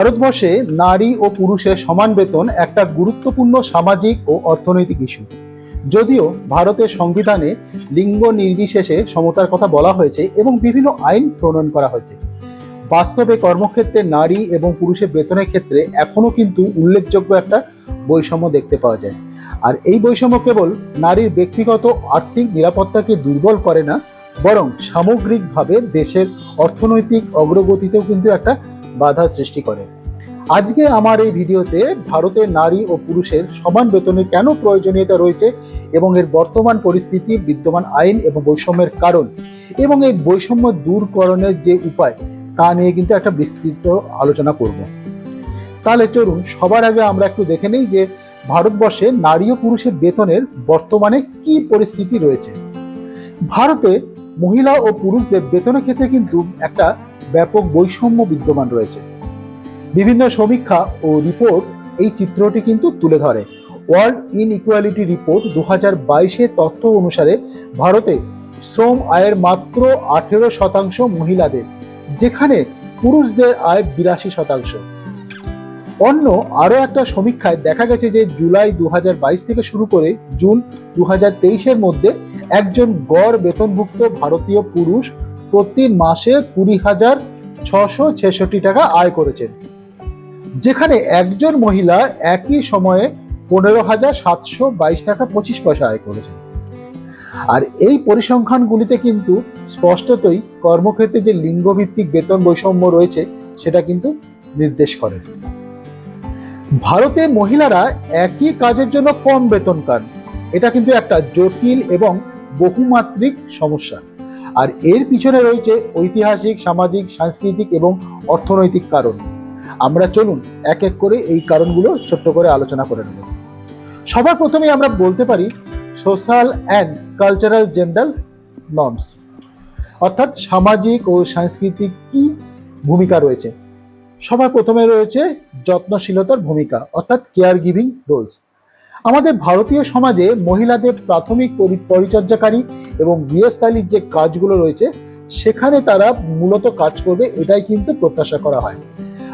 ভারতবর্ষে নারী ও পুরুষের সমান বেতন একটা গুরুত্বপূর্ণ সামাজিক ও অর্থনৈতিক ইস্যু। যদিও ভারতের সংবিধানে লিঙ্গ নির্বিশেষে সমতার কথা বলা হয়েছে এবং বিভিন্ন আইন প্রণয়ন করা হয়েছে। বাস্তবে কর্মক্ষেত্রে নারী এবং পুরুষের বেতনের ক্ষেত্রে এখনও কিন্তু উল্লেখযোগ্য একটা বৈষম্য দেখতে পাওয়া যায়। আর এই বৈষম্য কেবল নারীর ব্যক্তিগত আর্থিক নিরাপত্তাকে দুর্বল করে না, বরং সামগ্রিকভাবে দেশের অর্থনৈতিক অগ্রগতিতেও কিন্তু একটা বাধা সৃষ্টি করে। আজকে আমার এই ভিডিওতে ভারতের নারী ও পুরুষের সমান বেতনের কেন প্রয়োজনীয়তা রয়েছে এবং এর বর্তমান পরিস্থিতি, বিদ্যমান আইন এবং বৈষম্যের কারণ এবং এই বৈষম্য দূরকরণের যে উপায়, তা নিয়ে কিন্তু একটা বিস্তৃত আলোচনা করব। তাহলে চলুন, সবার আগে আমরা একটু দেখে নেই যে ভারতবর্ষে নারী ও পুরুষের বেতনের বর্তমানে কি পরিস্থিতি রয়েছে। ভারতে মহিলা ও পুরুষদের বেতনের ক্ষেত্রে কিন্তু একটা ব্যাপক বৈষম্য বিদ্যমান রয়েছে। বিভিন্ন সমীক্ষা ও রিপোর্ট এই চিত্রটি কিন্তু তুলে ধরে। ওয়ার্ল্ড ইনইকুয়ালিটি রিপোর্ট দু হাজার বাইশের তথ্য অনুসারে ভারতে শ্রম আয়ের মাত্র আঠেরো শতাংশ মহিলাদের, যেখানে পুরুষদের আয় বিরাশি শতাংশ। অন্য আরও একটা সমীক্ষায় দেখা গেছে যে জুলাই দু হাজার বাইশ থেকে শুরু করে জুন দু তেইশের মধ্যে একজন গড় বেতনভুক্ত ভারতীয় পুরুষ প্রতি মাসে কুড়ি হাজার ছশো ছেষট্টি টাকা আয় করেছেন। যেখানে একজন মহিলা একই সময়ে পনেরো হাজার সাতশো বাইশ টাকা পঁচিশ পয়সা আয় করেছেন। আর এই পরিসংখ্যানগুলিতে কিন্তু স্পষ্টতই কর্মক্ষেত্রে যে লিঙ্গভিত্তিক বেতন বৈষম্য রয়েছে, সেটা কিন্তু নির্দেশ করে। ভারতে মহিলারা একই কাজের জন্য কম বেতন পান। এটা কিন্তু একটা জটিল এবং বহুমাত্রিক সমস্যা। আর এর পিছনে রয়েছে ঐতিহাসিক, সামাজিক, সাংস্কৃতিক এবং অর্থনৈতিক কারণ। আমরা চলুন এক এক করে এই কারণগুলো ছোট্ট করে আলোচনা করে নেব। সবার প্রথমে আমরা বলতে পারি social and cultural gender norms. অর্থাৎ সামাজিক ও সাংস্কৃতিক কি ভূমিকা রয়েছে? সবার প্রথমে রয়েছে যত্নশীলতার ভূমিকা, অর্থাৎ কেয়ার গিভিং রোলস। আমাদের ভারতীয় সমাজে মহিলাদের প্রাথমিক পরি- পরিচর্যাকারী এবং গৃহস্থালির যে কাজগুলো রয়েছে, সেখানে তারা মূলত কাজ করবে, এটাই কিন্তু প্রত্যাশা করা হয়।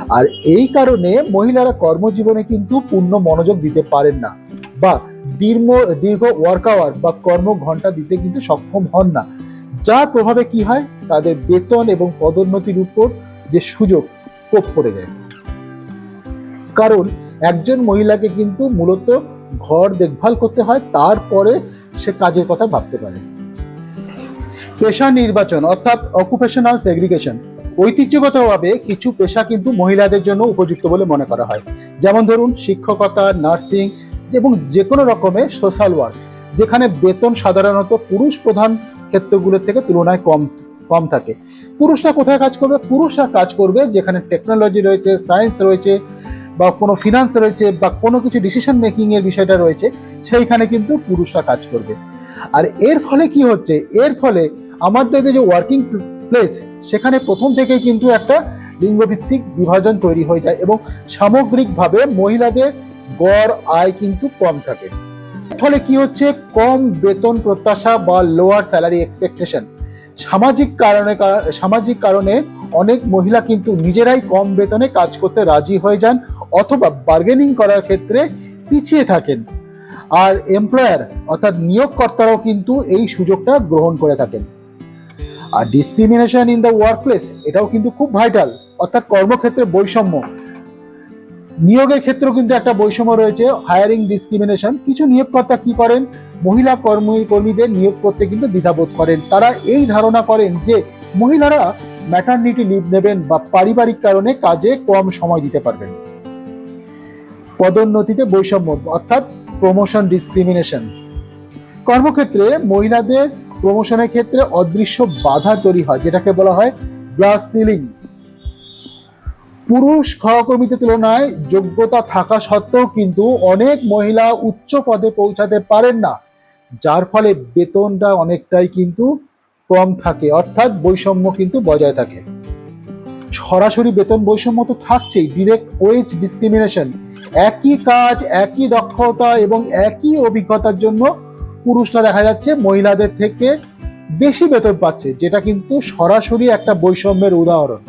আর এই কারণে মহিলারা কর্মজীবনে কিন্তু পূর্ণ মনোযোগ দিতে পারেন না বা দীর্ঘ দীর্ঘ ওয়ার্ক আওয়ার বা কর্ম ঘণ্টা দিতে কিন্তু সক্ষম হন না। যার প্রভাবে কি হয়? তাদের বেতন এবং পদোন্নতির উপর যে সুযোগ কোপ পড়ে যায়। কারণ একজন মহিলাকে কিন্তু মূলত ঘর দেখভাল করতে হয়, তারপরে সে কাজের কথা ভাবতে পারে। পেশা নির্বাচন অর্থাৎ অকুপেশনাল সেগ্রিগেশন ঐতিহ্যগতভাবে কিছু পেশা কিন্তু মহিলাদের জন্য উপযুক্ত বলে মনে করা হয়। যেমন ধরুন, শিক্ষকতা, নার্সিং এবং যে কোনো রকমের সোশ্যাল ওয়ার্ক যেখানে বেতন সাধারণত পুরুষ প্রধান ক্ষেত্রগুলোর থেকে তুলনায় কম কম থাকে। পুরুষরা কোথায় কাজ করবে? পুরুষরা কাজ করবে যেখানে টেকনোলজি রয়েছে সায়েন্স রয়েছে বা কোনো ফিনান্স রয়েছে বা কোনো কিছু ডিসিশন মেকিং এর বিষয়টা রয়েছে, সেইখানে কিন্তু পুরুষরা কাজ করবে। আর এর ফলে কি হচ্ছে? এর ফলে আমাদের যে ওয়ার্কিং প্লেস সেখানে প্রথম থেকেই কিন্তু একটা লিঙ্গভিত্তিক বিভাজন তৈরি হয়ে যায় এবং সামগ্রিকভাবে মহিলাদের গড় আয় কিন্তু কম থাকে। ফলে কি হচ্ছে? কম বেতন প্রত্যাশা বা লোয়ার স্যালারি এক্সপেকটেশন সামাজিক কারণে সামাজিক কারণে অনেক মহিলা কিন্তু নিজেরাই কম বেতনে কাজ করতে রাজি হয়ে যান অথবা বার্গেনিং করার ক্ষেত্রে পিছিয়ে থাকেন। আর এমপ্লয়ার অর্থাৎ নিয়োগকর্তারাও কিন্তু এই সুযোগটা গ্রহণ করে থাকেন। আর discrimination in the workplace এটাও কিন্তু খুব ভাইটাল অর্থাৎ কর্মক্ষেত্রে বৈষম্য। নিয়োগের ক্ষেত্রেও কিন্তু একটা বৈষম্য রয়েছে হায়ারিং ডিসক্রিমিনেশন কিছু নিয়োগকর্তা কি করেন? মহিলা কর্মী, কর্মীদের নিয়োগ করতে কিন্তু দ্বিধাবোধ করেন। তারা এই ধারণা করেন যে মহিলারা ম্যাটারনিটি লিভ নেবেন বা পারিবারিক কারণে কাজে কম সময় দিতে পারবেন। পদোন্নতিতে বৈষম্য, অর্থাৎ প্রমোশন ডিসক্রিমিনেশন কর্মক্ষেত্রে মহিলাদের প্রমোশনের ক্ষেত্রে অদৃশ্য বাধা তৈরি হয়, যেটাকে বলা হয় গ্লাস সিলিং পুরুষ সহকর্মীদের তুলনায় যোগ্যতা থাকা সত্ত্বেও কিন্তু অনেক মহিলা উচ্চ পদে পৌঁছাতে পারেন না, যার ফলে বেতনটা অনেকটাই কিন্তু কম থাকে, অর্থাৎ বৈষম্য কিন্তু বজায় থাকে। সরাসরি বেতন বৈষম্য তো থাকছেই ডিরেক্ট ওয়েজ ডিসক্রিমিনেশন একই কাজ, একই দক্ষতা এবং একই অভিজ্ঞতার জন্য পুরুষরা দেখা যাচ্ছে মহিলাদের থেকে বেশি বেতন পাচ্ছে, যেটা কিন্তু সরাসরি একটা বৈষম্যের উদাহরণ।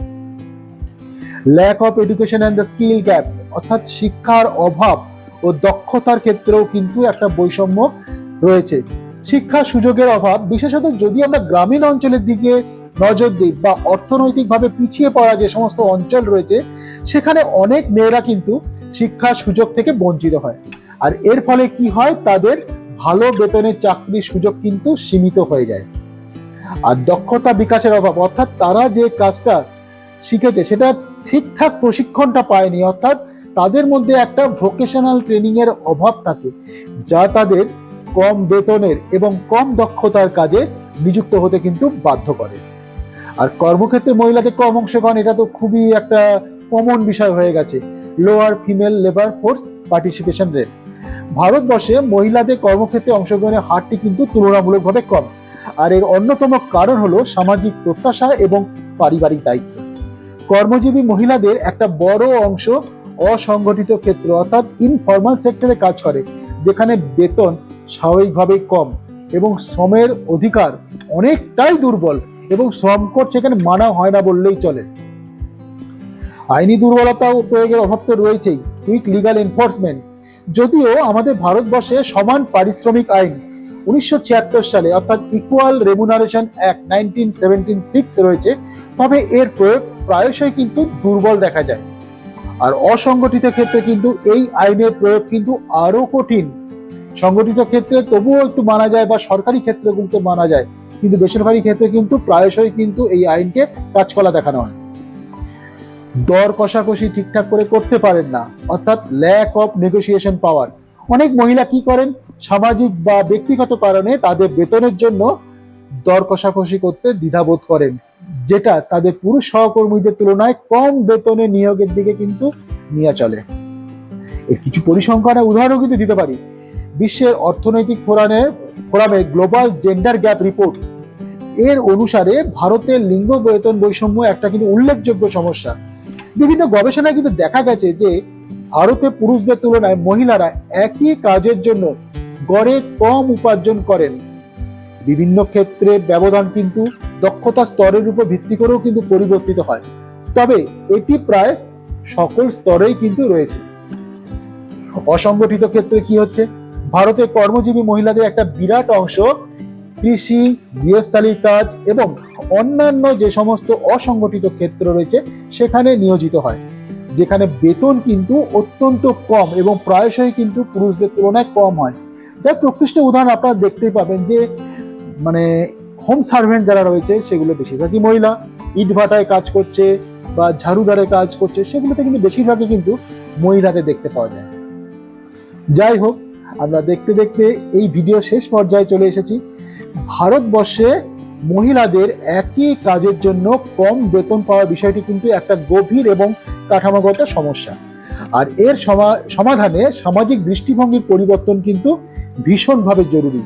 Lack of education and the skill gap অর্থাৎ শিক্ষার অভাব ও দক্ষতার ক্ষেত্রেও কিন্তু একটা বৈষম্য রয়েছে। শিক্ষা সুযোগের অভাব, বিশেষত যদি আমরা গ্রামীণ অঞ্চলের দিকে নজর দিই বা অর্থনৈতিকভাবে পিছিয়ে পড়া যে সমস্ত অঞ্চল রয়েছে, সেখানে অনেক মেয়েরা কিন্তু শিক্ষার সুযোগ থেকে বঞ্চিত হয়। আর এর ফলে কি হয়? তাদের ভালো বেতনের চাকরির সুযোগ কিন্তু সীমিত হয়ে যায়। আর দক্ষতা বিকাশের অভাব, অর্থাৎ তারা যে কাজটা শিখেছে, সেটা ঠিকঠাক প্রশিক্ষণটা পায়নি, অর্থাৎ তাদের মধ্যে একটা ভোকেশনাল ট্রেনিং এর অভাব থাকে, যা তাদের কম বেতনের এবং কম দক্ষতার কাজে নিযুক্ত হতে কিন্তু বাধ্য করে। আর কর্মক্ষেত্রে মহিলাদের কম অংশগ্রহণ এটা তো খুবই একটা কমন বিষয় হয়ে গেছে। Lower female labour force participation rate ভারতবর্ষে মহিলাদের কর্মক্ষেত্রে অংশগ্রহণের হারটি কিন্তু তুলনামূলকভাবে কম। আর এর অন্যতম কারণ হলো সামাজিক প্রত্যাশা এবং পারিবারিক দায়িত্ব। কর্মজীবী মহিলাদের একটা বড় অংশ অসংগঠিত ক্ষেত্র অর্থাৎ ইনফর্মাল সেক্টরে কাজ করে, যেখানে বেতন স্বাভাবিকভাবেই কম এবং শ্রমের অধিকার অনেকটাই দুর্বল এবং শ্রম কোড সেখানে মানা হয় না বললেই চলে। আইনি দুর্বলতা ও প্রয়োগের অভাব তো রয়েছেই। উইক লিগাল এনফোর্সমেন্ট যদিও আমাদের ভারতবর্ষে সমান পারিশ্রমিক আইন উনিশশো ছিয়াত্তর সালে অর্থাৎ equal remuneration act nineteen seventeen six রয়েছে, তবে এর প্রয়োগ প্রায়শই কিন্তু দুর্বল দেখা যায়। আর অসংগঠিত ক্ষেত্রে কিন্তু এই আইনের প্রয়োগ কিন্তু আরও কঠিন। সংগঠিত ক্ষেত্রে তবুও একটু মানা যায় বা সরকারি ক্ষেত্রগুলোতে মানা যায়। কিন্তু বেসরকারি ক্ষেত্রে কিন্তু প্রায়শই কিন্তু এই আইনকে কাজকলা দেখানো হয়। দর কষাকষি ঠিকঠাক করে করতে পারেন না। অর্থাৎ ল্যাক অফ নেগোসিয়েশন পাওয়ার অনেক মহিলা কি করেন? সামাজিক বা ব্যক্তিগত কারণে তাদের বেতনের জন্য দর কষাকষি করতে দ্বিধাবোধ করেন, যেটা তাদের পুরুষ সহকর্মীদের তুলনায় কম বেতনে নিয়োগের দিকে কিন্তু নিয়ে চলে। এর কিছু পরিসংখ্যানের উদাহরণ কিন্তু দিতে পারি। বিশ্বের অর্থনৈতিক ফোরামের ফোরামে গ্লোবাল জেন্ডার গ্যাপ রিপোর্ট এর অনুসারে ভারতের লিঙ্গ বেতন বৈষম্য একটা কিন্তু উল্লেখযোগ্য সমস্যা। বিভিন্ন গবেষণায় কিন্তু দেখা গেছে যে ভারতে পুরুষদের তুলনায় মহিলারা একই কাজের জন্য গড়ে কম উপার্জন করেন। বিভিন্ন ক্ষেত্রে ব্যবধান কিন্তু দক্ষতা স্তরের উপর ভিত্তি করেও কিন্তু পরিবর্তিত হয়। তবে এটি প্রায় সকল স্তরেই কিন্তু রয়েছে। অসংগঠিত ক্ষেত্রে কি হচ্ছে? ভারতে কর্মজীবী মহিলাদের একটা বিরাট অংশ কৃষি, গৃহস্থালির কাজ এবং অন্যান্য যে সমস্ত অসংগঠিত ক্ষেত্র রয়েছে, সেখানে নিয়োজিত হয়। যেখানে বেতন কিন্তু অত্যন্ত কম এবং প্রায়শই কিন্তু পুরুষদের তুলনায় কম হয়। যার প্রকৃষ্ট উদাহরণ আপনারা দেখতেই পাবেন যে মানে হোম সার্ভেন্ট যারা রয়েছে, সেগুলো বেশিরভাগই মহিলা। ইট ভাটায় কাজ করছে বা ঝাড়ুদারে কাজ করছে, সেগুলোতে কিন্তু বেশিরভাগই কিন্তু মহিলাদের দেখতে পাওয়া যায়। যাই হোক, আমরা দেখতে দেখতে এই ভিডিও শেষ পর্যায়ে চলে এসেছি। ভারতবর্ষে মহিলাদের একই কাজের জন্য কম বেতন পাওয়ার বিষয়টি কিন্তু একটা গভীর এবং কাঠামোগত সমস্যা। আর এর সমা- সমাধানে সামাজিক দৃষ্টিভঙ্গির পরিবর্তন কিন্তু ভীষণভাবে জরুরি।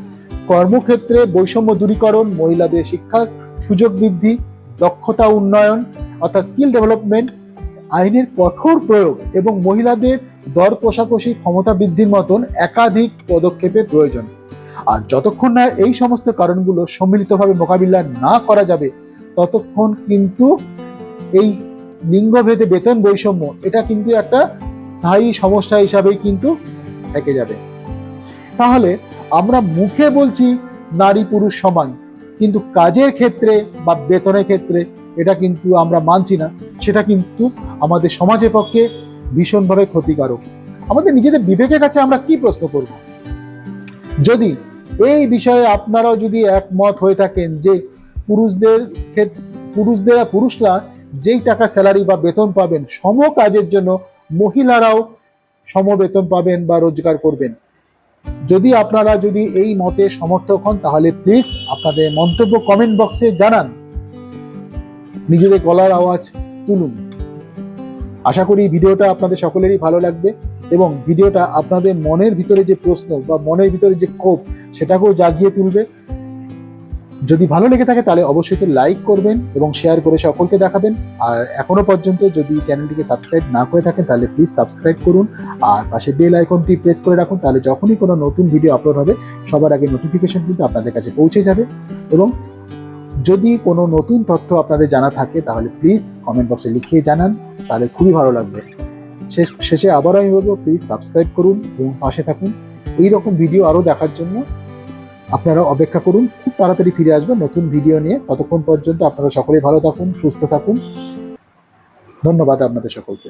কর্মক্ষেত্রে বৈষম্য দূরীকরণ, মহিলাদের শিক্ষার সুযোগ বৃদ্ধি, দক্ষতা উন্নয়ন, অর্থাৎ স্কিল ডেভেলপমেন্ট, আইনের কঠোর প্রয়োগ এবং মহিলাদের দর কষাকষি ক্ষমতা বৃদ্ধির মতন একাধিক পদক্ষেপের প্রয়োজন। আর যতক্ষণ না এই সমস্ত কারণগুলো সম্মিলিতভাবে মোকাবিলা না করা যাবে, ততক্ষণ কিন্তু এই লিঙ্গভেদে বেতন বৈষম্য, এটা কিন্তু একটা স্থায়ী সমস্যা হিসাবেই কিন্তু থেকে যাবে। তাহলে আমরা মুখে বলছি নারী পুরুষ সমান, কিন্তু কাজের ক্ষেত্রে বা বেতনের ক্ষেত্রে এটা কিন্তু আমরা মানছি না, সেটা কিন্তু আমাদের সমাজের পক্ষে ভীষণভাবে ক্ষতিকারক। আমাদের নিজেদের বিবেকের কাছে আমরা কি প্রশ্ন করব? যদি এই বিষয়ে আপনারাও যদি একমত হয়ে থাকেন যে পুরুষদের ক্ষেত- পুরুষদের পুরুষরা যেই টাকা স্যালারি বা বেতন পাবেন, সম কাজের জন্য মহিলারাও সম বেতন পাবেন বা রোজগার করবেন। যদি আপনারা যদি এই মতে সমর্থক হন, তাহলে প্লিজ আপনাদের মন্তব্য কমেন্ট বক্সে জানান। নিজেদের গলার আওয়াজ তুলুন। আশা করি ভিডিওটা আপনাদের সকলেরই ভালো লাগবে এবং ভিডিওটা আপনাদের মনের ভিতরে যে প্রশ্ন বা মনের ভিতরে যে ক্ষোভ সেটাকেও জাগিয়ে তুলবে। যদি ভালো লেগে থাকে তাহলে অবশ্যই তো লাইক করবেন এবং শেয়ার করে সকলকে দেখাবেন। আর এখনও পর্যন্ত যদি চ্যানেলটিকে সাবস্ক্রাইব না করে থাকেন তাহলে প্লিজ সাবস্ক্রাইব করুন। আর পাশে বেল আইকনটি প্রেস করে রাখুন তাহলে যখনই কোনো নতুন ভিডিও আপলোড হবে, সবার আগে নোটিফিকেশন কিন্তু আপনাদের কাছে পৌঁছে যাবে। এবং যদি কোনো নতুন তথ্য আপনাদের জানা থাকে তাহলে প্লিজ কমেন্ট বক্সে লিখিয়ে জানান, তাহলে খুবই ভালো লাগবে। শেষ, শেষে আবারও আমি বলব প্লিজ সাবস্ক্রাইব করুন এবং পাশে থাকুন। এই রকম ভিডিও আরও দেখার জন্য আপনারা অপেক্ষা করুন। খুব তাড়াতাড়ি ফিরে আসবেন নতুন ভিডিও নিয়ে। ততক্ষণ পর্যন্ত আপনারা সকলেই ভালো থাকুন, সুস্থ থাকুন। ধন্যবাদ আপনাদের সকলকে।